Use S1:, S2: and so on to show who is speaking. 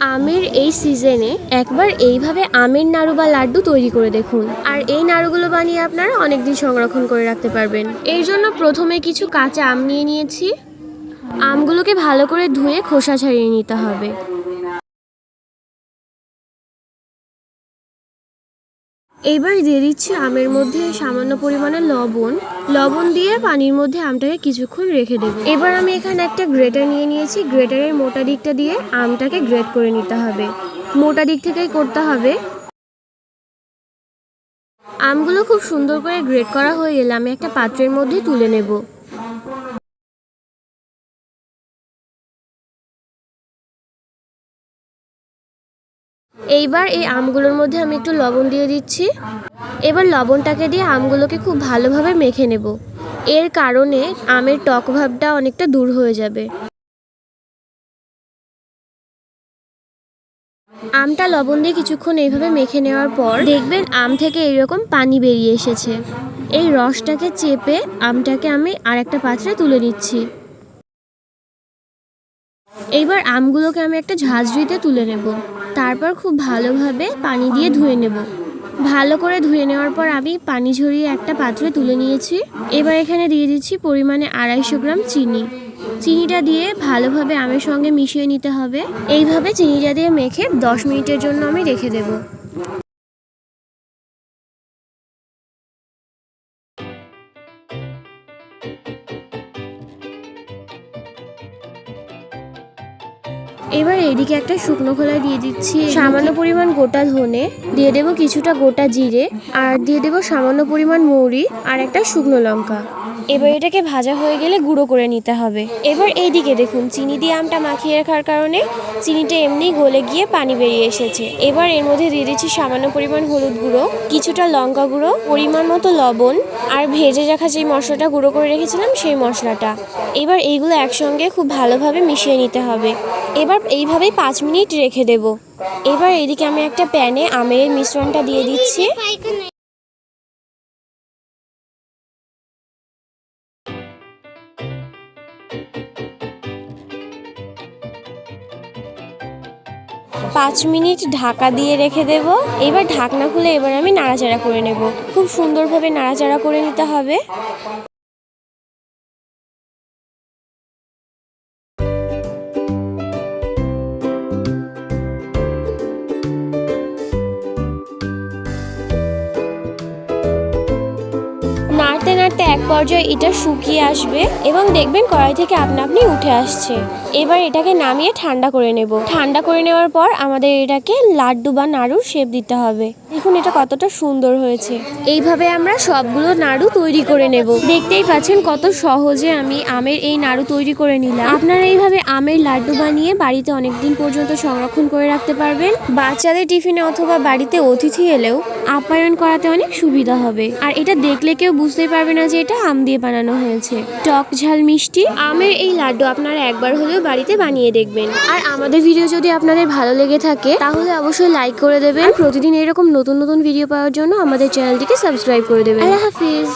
S1: আমের এই সিজনে একবার এইভাবে আমের নাড়ু বা লাড্ডু তৈরি করে দেখুন। আর এই নাড়ুগুলো বানিয়ে আপনারা অনেকদিন সংরক্ষণ করে রাখতে পারবেন। এর জন্য প্রথমে কিছু কাঁচা আম নিয়ে নিয়েছি। আমগুলোকে ভালো করে ধুয়ে খোসা ছাড়িয়ে নিতে হবে। এইবার দিয়ে দিচ্ছি আমের মধ্যে সামান্য পরিমাণে লবণ। লবণ দিয়ে পানির মধ্যে আমটাকে কিছুক্ষণ রেখে দেব। এবার আমি এখানে একটা গ্রেটার নিয়ে নিয়েছি। গ্রেটারের মোটা দিকটা দিয়ে আমটাকে গ্রেট করে নিতে হবে। মোটা দিক থেকেই করতে হবে। আমগুলো খুব সুন্দর করে গ্রেট করা হয়ে গেলে আমি একটা পাত্রের মধ্যে তুলে নেব। এইবার এই আমগুলোর মধ্যে আমি একটু লবণ দিয়ে দিচ্ছি। এবার লবণটাকে দিয়ে আমগুলোকে খুব ভালোভাবে মেখে নেব। এর কারণে আমের টক ভাবটা অনেকটা দূর হয়ে যাবে। আমটা লবণ দিয়ে কিছুক্ষণ এইভাবে মেখে নেওয়ার পর দেখবেন আম থেকে এইরকম পানি বেরিয়ে এসেছে। এই রসটাকে চেপে আমটাকে আমি আর একটা পাত্রে তুলে নিচ্ছি। এইবার আমগুলোকে আমি একটা ঝাঁঝরিতে তুলে নেব। তারপর খুব ভালোভাবে পানি দিয়ে ধুয়ে নেব। ভালো করে ধুয়ে নেওয়ার পর আমি পানি ঝরিয়ে একটা পাত্রে তুলে নিয়েছি। এবার এখানে দিয়ে দিচ্ছি পরিমাণে আড়াইশো গ্রাম চিনি। চিনিটা দিয়ে ভালোভাবে আমের সঙ্গে মিশিয়ে নিতে হবে। এইভাবে চিনিটা দিয়ে মেখে দশ মিনিটের জন্য আমি রেখে দেবো। এবার এদিকে একটা শুকনো খোলা দিয়ে দিচ্ছি। সামান্য পরিমাণ গোটা ধনে, দিয়ে দেবো কিছুটা গোটা জিরে, আর দিয়ে দেবো সামান্য পরিমাণ মৌরি আর একটা শুকনো লঙ্কা। এবার এটাকে ভাজা হয়ে গেলে গুঁড়ো করে নিতে হবে। এবার এইদিকে দেখুন, চিনি দিয়ে আমটা মাখিয়ে রাখার কারণে চিনিটা এমনি গলে গিয়ে পানি বেরিয়ে এসেছে। এবার এর মধ্যে দিয়ে দিচ্ছি সামান্য পরিমাণ হলুদ গুঁড়ো, কিছুটা লঙ্কা গুঁড়ো, পরিমাণ মতো লবণ, আর ভেজে রাখা যেই মশলাটা গুঁড়ো করে রেখেছিলাম সেই মশলাটা। এবার এইগুলো একসঙ্গে খুব ভালোভাবে মিশিয়ে নিতে হবে। এবার এইভাবেই পাঁচ মিনিট রেখে দেব। এবার এদিকে আমি একটা প্যানে আমের মিশ্রণটা দিয়ে দিচ্ছি। পাঁচ মিনিট ঢাকা দিয়ে রেখে দেব। এবার ঢাকনা খুলে এবার আমি নাড়াচাড়া করে নেব। খুব সুন্দরভাবে নাড়াচাড়া করে নিতে হবে। নাড়তে এক পর্যায়ে এটা শুকিয়ে আসবে এবং দেখবেন কড়াই থেকে আপনা আপনি উঠে আসছে। এবার এটাকে নামিয়ে ঠান্ডা করে নেব। ঠান্ডা করে নেওয়ার পর আমাদের এটাকে লাড্ডু বা নাড়ুর শেপ দিতে হবে। দেখুন এটা কতটা সুন্দর হয়েছে। এইভাবে আমরা সবগুলো নাড়ু তৈরি করে নেব। দেখতেই পাচ্ছেন কত সহজে আমি আমের এই নাড়ু তৈরি করে নিলাম। আপনারা এইভাবে আমের লাড্ডু বানিয়ে বাড়িতে অনেকদিন পর্যন্ত সংরক্ষণ করে রাখতে পারবেন। বাচ্চাদের টিফিনে অথবা বাড়িতে অতিথি এলেও আপ্যায়ন করাতে অনেক সুবিধা হবে। আর এটা দেখলে কেউ বুঝতেই পারবে না যে এটা আম দিয়ে বানানো হয়েছে। টক ঝাল মিষ্টি। আমের এই লাড্ডু আপনারা একবার হলেও বাড়িতে বানিয়ে দেখবেন। আর আমাদের ভিডিও যদি আপনাদের ভালো লেগে থাকে তাহলে অবশ্যই লাইক করে দেবেন। প্রতিদিন এরকম নতুন নতুন ভিডিও পাওয়ার জন্য আমাদের চ্যানেলটিকে সাবস্ক্রাইব করে দেবেন। আল্লাহ হাফিজ।